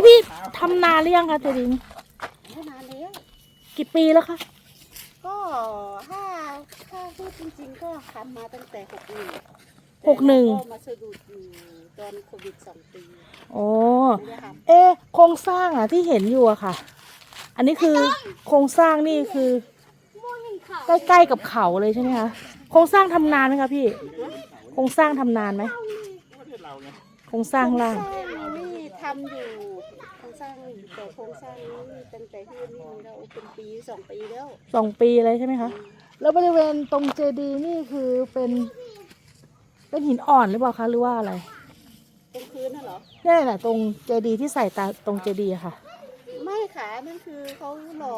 นี่พี่ทำนานหรือยังคะเจดีย์นี้ไม่นานแล้วกี่ปีแล้วคะ ก็ถ้าถ้าพูดจริง ๆ ก็ทำมาตั้งแต่หกหนึ่งหกหนึ่งก็มาสะดุดอยู่ตอนโควิดสองปีโอ้ไม่ได้ทเอ๊ะโครงสร้างอะที่เห็นอยู่อะค่ะ อันนี้คือโครงสร้างนี่คือ ใกล้ๆกับเขาเลยใช่ไหมคะโครงสร้างทำนานไหมคะพี่ โครงสร้างทำนานไหมโครงสร้างำล่างโครงสร้างนี่ทำอยู่โครงสร้างนี่ แต่โครงสร้างนี้ตั้งแต่ที่นี่มันก็เป็นปีสองปีแล้วสองปีเลยใช่ไหมคะ แล้วบริเวณตรงเจดีย์นี่คือเป็น เป็นหินอ่อนหรือเปล่าคะหรือว่าอะไรตรงพื้นน่ะเหรอ นี่แหละตรงเจดีย์ที่ใส่ตาตรงเจดีย์อะค่ะ ไม่ค่ะนั่นคือเขาหล่อ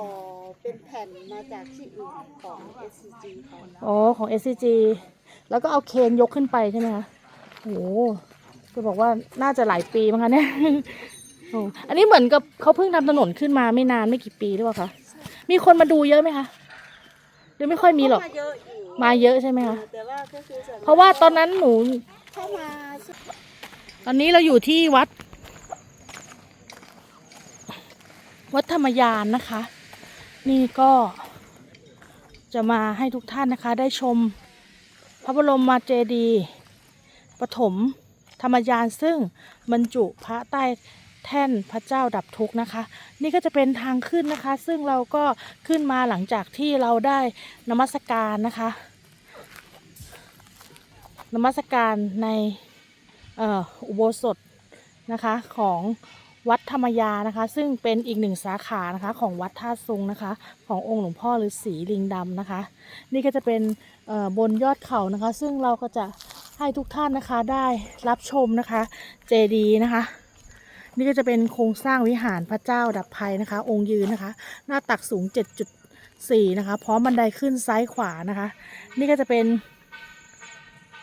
เป็นแผ่นมาจากที่อื่นของ SCG เขาอ๋อของ SCG แล้วก็เอาเคนยกขึ้นไปใช่ไหมคะโอ้โหจะบอกว่าน่าจะหลายปีมั้งคะเนี่ย โอ้อันนี้เหมือนกับเขาเพิ่งทำถนนขึ้นมาไม่นานไม่กี่ปีหรือเปล่าคะ มีคนมาดูเยอะไหมคะหรือไม่ค่อยมีหรอกเข้ามาเยอะอยู่มาเยอะใช่ไหมคะแต่ว่าก็คือส่นมกเพราะว่าตอนนั้นหนู เข้ามาตอนนี้เราอยู่ที่วัด วัดธรรมยานนะคะ นี่ก็จะมาให้ทุกท่านนะคะ ได้ชม พระบรมมาเจดีย์ปฐมธรรมยานซึ่งบรรจุพระใต้ แท่นพระเจ้าดับทุกข์นะคะ นี่ก็จะเป็นทางขึ้นนะคะ ซึ่งเราก็ขึ้นมาหลังจากที่เราได้นมัสการนะคะ นมัสการในเอ่ออุโบสถนะคะของวัดธรรมยานะคะ ซึ่งเป็นอีกหนึ่งสาขานะคะ ของวัดท่าซุงนะคะ ขององค์หลวงพ่อฤาษีลิงดำนะคะ นี่ก็จะเป็นบนยอดเขานะคะ ซึ่งเราก็จะให้ทุกท่านนะคะได้รับชมนะคะเจดีย์นะคะ นี่ก็จะเป็นโครงสร้างวิหารพระเจ้าดับภัยนะคะ องค์ยืนนะคะ หน้าตักสูง 7.4 นะคะ พร้อมบันไดขึ้นซ้ายขวานะคะ นี่ก็จะเป็น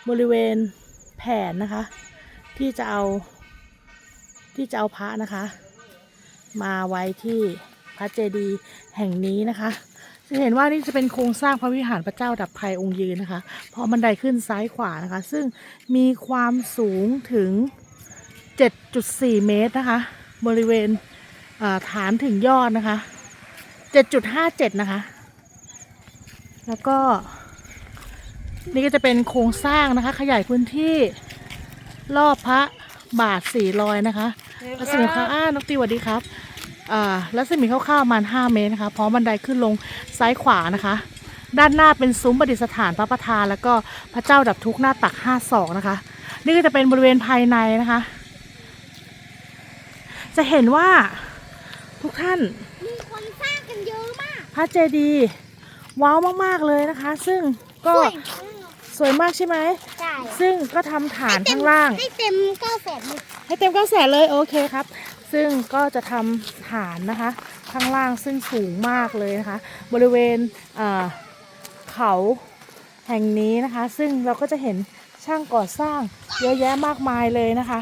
บริเวณแผนนะคะ ที่จะเอาที่จะเอาพระนะคะ มาไว้ที่พระเจดีย์แห่งนี้นะคะจะเห็นว่านี่จะเป็นโครงสร้างพระวิหารพระเจ้าดับภัยองค์ยืนนะคะพร้อมบันไดขึ้นซ้ายขวานะคะ ซึ่งมีความสูงถึง 7.4 เมตรนะคะ บริเวณเอ่อฐานถึงยอดนะคะ 7.57 นะคะ แล้วก็ นี่ก็จะเป็นโครงสร้างนะคะ ขยายพื้นที่รอบพระบาทสี่รอยนะคะรัศมีคร่าวๆอ่านกตีสวัสดีครับอ่ารัศมีคร่าวๆประมาณ5เมตรนะคะพร้อมบันไดขึ้นลงซ้ายขวานะคะ ด้านหน้าเป็นซุ้มประดิษฐานพระประธาน แล้วก็พระเจ้าดับทุกข์หน้าตักห้าศอกนะคะ นี่ก็จะเป็นบริเวณภายในนะคะ จะเห็นว่าทุกท่านมีคนสร้างกันเยอะมาก พระเจดีย์ว้าวมากๆเลยนะคะ ซึ่งก็สวยสวยมากใช่ไหมใช่ซึ่งก็ทำฐานข้างล่าง ให้เต็มเก้าแสนเลยให้เต็มเก้าแสนเลยโอเคครับ ซึ่งก็จะทำฐานนะคะ ข้างล่างซึ่งสูงมากเลยนะคะ บริเวณเอ่อเขาแห่งนี้นะคะ ซึ่งเราก็จะเห็นช่างก่อสร้างเยอะแยะมากมายเลยนะคะ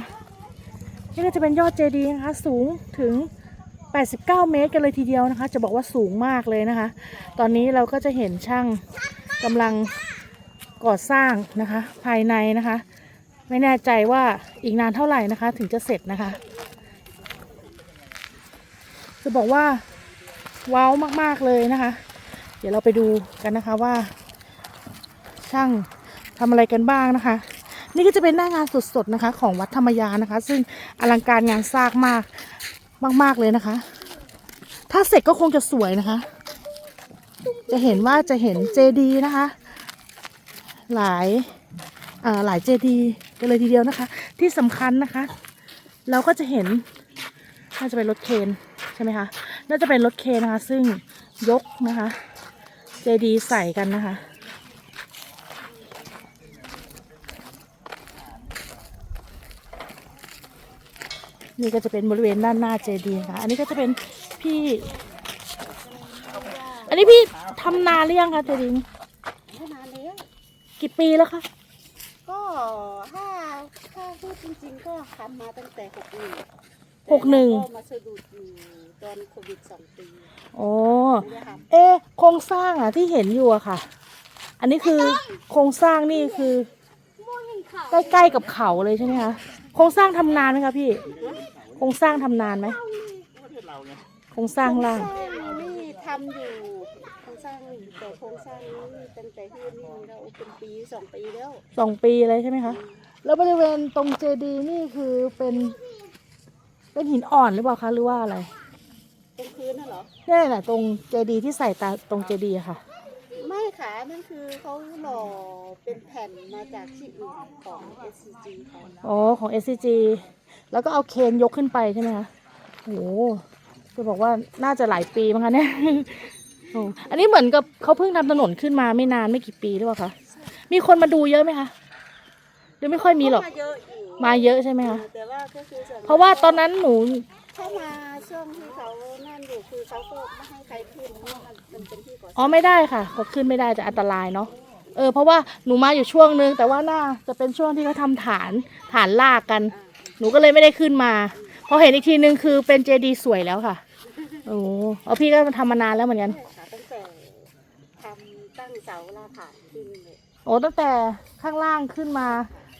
นี่ก็จะเป็นยอดเจดีย์นะคะสูงถึง 89 เมตรกันเลยทีเดียวนะคะ จะบอกว่าสูงมากเลยนะคะ ตอนนี้เราก็จะเห็นช่างกำลังก่อสร้างนะคะ ภายในนะคะ ไม่แน่ใจว่าอีกนานเท่าไหร่นะคะ ถึงจะเสร็จนะคะ จะบอกว่าว้าวมาก ๆ เลยนะคะ เดี๋ยวเราไปดูกันนะคะว่า ช่างทำอะไรกันบ้างนะคะ นี่ก็จะเป็นหน้างานสดๆนะคะ ของวัดธรรมยานะคะ ซึ่งอลังการงานสร้างมากมาก ๆเลยนะคะ ถ้าเสร็จก็คงจะสวยนะคะ จะเห็นว่าจะเห็นเจดีนะคะ หลายหลายเจดีกันเลยทีเดียวนะคะ ที่สำคัญนะคะ เราก็จะเห็นน่าจะเป็นรถเคนใช่ไหมคะน่าจะเป็นรถเคนนะคะ ซึ่งยกนะคะ เจดีใส่กันนะคะ นี่ก็จะเป็นบริเวณด้านหน้าเจดีย์ค่ะอันนี้ก็จะเป็นพี่ อันนี้พี่ทำนานหรือยังคะเจดีย์นี้ไม่นานแล้วกี่ปีแล้วคะก็ถ้าถ้าพูดจริง ๆ ก็ทำมาตั้งแต่หกหนึ่งหกหนึ่งก็มาสะดุดอยู่ตอนโควิดสองปีโอ้ไม่ได้ทเอ๊ะโครงสร้างอะที่เห็นอยู่อะค่ะ อันนี้คือโครงสร้างนี่คือม่วงเห็นเขาใกล้ๆกับเขาเลยใช่ไหมคะโครงสร้างทำนานไหมคะพี่โโครงสร้างทำนานไหมโครงสร้างล่างโครงสร้างนี่ทำอยู่โครงสร้างนี่แต่โครงสร้างนี้ตั้งแต่ที่นี่เราเป็นปีสองปีแล้วสองปีเลยใช่ไหมคะ แล้วบริเวณตรงเจดีย์นี่คือเป็น เป็นหินอ่อนหรือเปล่าคะหรือว่าอะไรตรงพื้นน่ะเหรอเนี่ยแหละตรงเจดีย์ที่ใส่ตาตรงเจดีย์อะค่ะ ไม่ค่ะนั่นคือเขาหล่อเป็นแผ่นมาจากที่อื่นของ SCG เขาอ๋อของ SCG แล้วก็เอาเคนยกขึ้นไปใช่ไหมคะโอ้โหจะบอกว่าน่าจะหลายปีมั้งคะเนี่ยโอ้อันนี้เหมือนกับเขาเพิ่งทำถนนขึ้นมาไม่นานไม่กี่ปีหรือเปล่าคะมีคนมาดูเยอะไหมคะหรือไม่ค่อยมีหรอก มาเยอะอยู่มาเยอะใช่ไหมคะแต่ว่าก็คือส่นมกเพราะว่าตอนนั้นหนูเข้ามาช่วงที่เขานั่นอยู่คือเขาก็ไม่ให้ใครขึ้นเพราะว่ามันมันเป็นที่ก่อสอ๋ร้าองไม่ได้ค่ะก็ขึ้นไม่ได้จะอันตรายเนาะเออเพราะว่าหนูมาอยู่ช่วงนึงแต่ว่าน่าจะเป็นช่วงที่เขาทำฐานฐานลากกันอ่า หนูก็เลยไม่ได้ขึ้นมาพอเห็นอีกทีนึงคือเป็นเจดีย์สวยแล้วค่ะ โอ้เอาพี่ก็ทำมานานแล้วเหมือนกันใช่ค่ะตั้งแต่ทำตั้งเสาลากฐานขึ้นเลยโอ้ตั้งแต่ข้างล่างขึ้นมา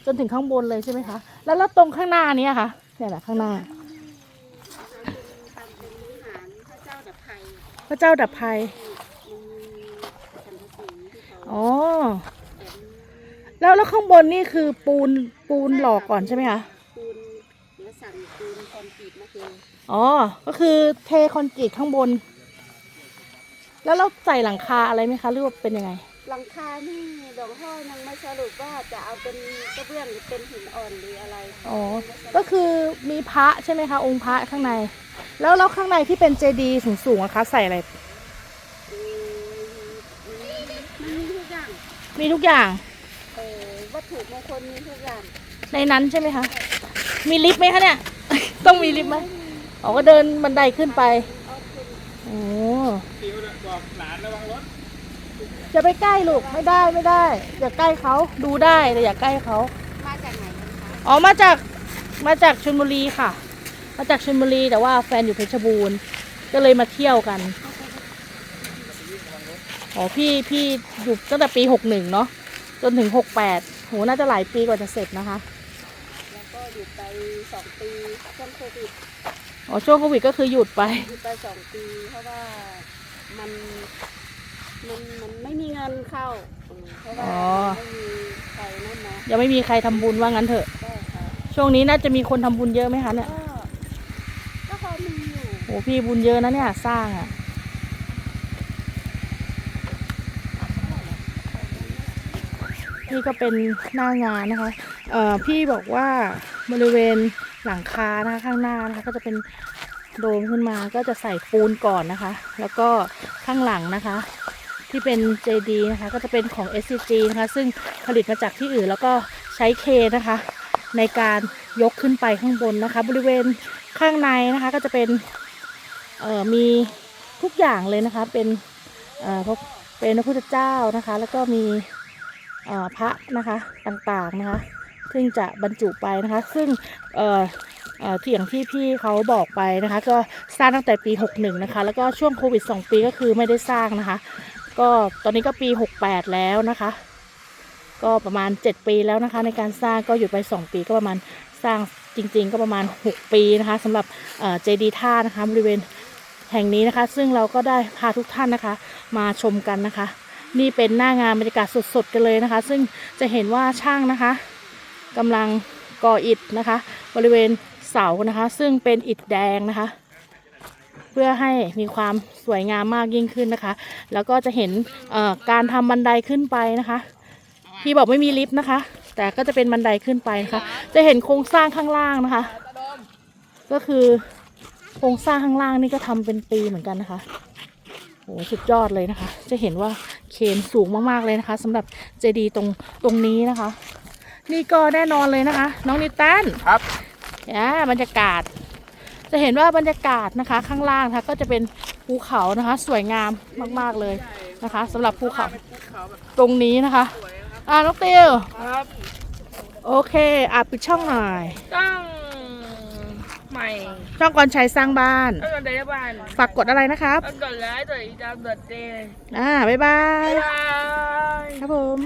จนถึงข้างบนเลยใช่ไหมคะ แล้วแล้วตรงข้างหน้านี้อะคะเนี่ยแหละข้างหน้า ทำเป็นวิหารพระเจ้าดับภัยพระเจ้าดับภัยมันมีสังกะสีที่เขาอ๋อแขวนแล้วแล้วข้างบนนี่คือปูนปูนหลอกก่อนใช่ไหมคะปูนและสั่งปูนค อนกรีตมาเทอ๋อ ก็คือเทคอนกรีตข้างบน แล้วเราใส่หลังคาอะไรไหมคะหรือว่าเป็นยังไง หลังคานี่ดอกห้อยยังไม่สรุปว่าจะเอาเป็นกระเบื้องหรือเป็นหินอ่อนหรืออะไรอ๋อ ก็คือมีพระใช่ไหมคะ องค์พระข้างใน แล้วแล้วข้างในที่เป็นเจดีย์สูงๆอะคะใส่อะไร อืมมันมีทุกอย่างมีทุกอย่าง เออวัตถุมงคลมีทุกอย่างในนั้นใช่ไหมคะ มีลิฟต์ไหมคะเนี่ย ต้องมีลิฟต์ไหมอ๋อก็เดินบันไดขึ้นไปเอาขึ้นโอ้ติวบอกหลานระวังรถจะไปใกล้ลูกไม่ได้ไม่ได้ อย่าใกล้เขาดูได้แต่อย่าใกล้เขามาจากไหนกันคะอ๋อมาจากมาจากชลบุรีค่ะ มาจากชลบุรีแต่ว่าแฟนอยู่เพชรบูรณ์ก็เลยมาเที่ยวกันอ๋อพี่พี่อยู่ตั้งแต่ปีหกหนึ่งเนาะจนถึงหกแปดโหน่าจะหลายปีกว่าจะเสร็จนะคะแล้วก็ หยุดไปสองปีช่วงโควิดอ๋อช่วงโควิดก็คือหยุดไป หยุดไปสองปีเพราะว่ามันมันมันไม่มีเงินเข้าอืมเพราะว่าอ๋อ ไม่มีใครนั่นนะยังไม่มีใครทำบุญว่างั้นเถอะก็ค่ะช่วงนี้น่าจะมีคนทำบุญเยอะไหมคะเนี่ยก็ก็พอมีอยู่โหพี่บุญเยอะนะเนี่ยสร้างอะ่ะ นี่ก็เป็นหน้างานนะคะ เอ่อพี่บอกว่า บริเวณหลังคานะคะข้างหน้านะคะก็จะเป็นโดมขึ้นมาก็จะใส่ปูนก่อนนะคะ แล้วก็ข้างหลังนะคะ ที่เป็น JD นะคะก็จะเป็นของ SCG นะคะซึ่งผลิตมาจากที่อื่นแล้วก็ใช้เคนะคะ ในการยกขึ้นไปข้างบนนะคะ บริเวณข้างในนะคะก็จะเป็นเอ่อมีทุกอย่างเลยนะคะเป็นเอ่อพระเป็นพระพุทธเจ้านะคะ แล้วก็มีเอ่อพระนะคะต่างๆนะคะ ซึ่งจะบรรจุไปนะคะ ซึ่งเอ่อเอ่อที่อย่างที่พี่เขาบอกไปนะคะ ก็สร้างตั้งแต่ปี 61 นะคะ แล้วก็ช่วงโควิด 2 ปีก็คือไม่ได้สร้างนะคะ ก็ตอนนี้ก็ปี 68 แล้วนะคะ ก็ประมาณ 7 ปีแล้วนะคะ ในการสร้างก็หยุดไป 2 ปีก็ประมาณสร้างจริง ๆ ก็ประมาณ 6 ปีนะคะสำหรับเจดีท่านะคะบริเวณแห่งนี้นะคะ ซึ่งเราก็ได้พาทุกท่านนะคะ มาชมกันนะคะ นี่เป็นหน้างานบรรยากาศสดๆกันเลยนะคะ ซึ่งจะเห็นว่าช่างนะคะ กำลังก่ออิฐนะคะ บริเวณเสานะคะ ซึ่งเป็นอิฐแดงนะคะ เพื่อให้มีความสวยงามมากยิ่งขึ้นนะคะ แล้วก็จะเห็นการทำบันไดขึ้นไปนะคะพี่บอกไม่มีลิฟต์นะคะ แต่ก็จะเป็นบันไดขึ้นไปนะคะ จะเห็นโครงสร้างข้างล่างนะคะ ก็คือโครงสร้างข้างล่างนี่ก็ทำเป็นปีเหมือนกันนะคะโหสุดยอดเลยนะคะ จะเห็นว่าเคนสูงมากๆเลยนะคะสำหรับเจดีย์ตรงตรงนี้นะคะ นี่ก็แน่นอนเลยนะคะ น้องนิวตันครับอ่าบรรยากาศ จะเห็นว่าบรรยากาศนะคะ ข้างล่างนะคะก็จะเป็นภูเขานะคะ สวยงามมากๆเลยนะคะสำหรับภูเขาตรงนี้นะคะ อ่าน้องติวครับ โอเคอะปิดช่องหน่อยต้องใหม่ช่องกรชัยสร้างบ้านต้องกดได้บ้านฝากกดอะไรนะครับต้องกดไลค์กดติดตามกดเต้นอ่าบ๊ายบายบ๊ายบายครับผม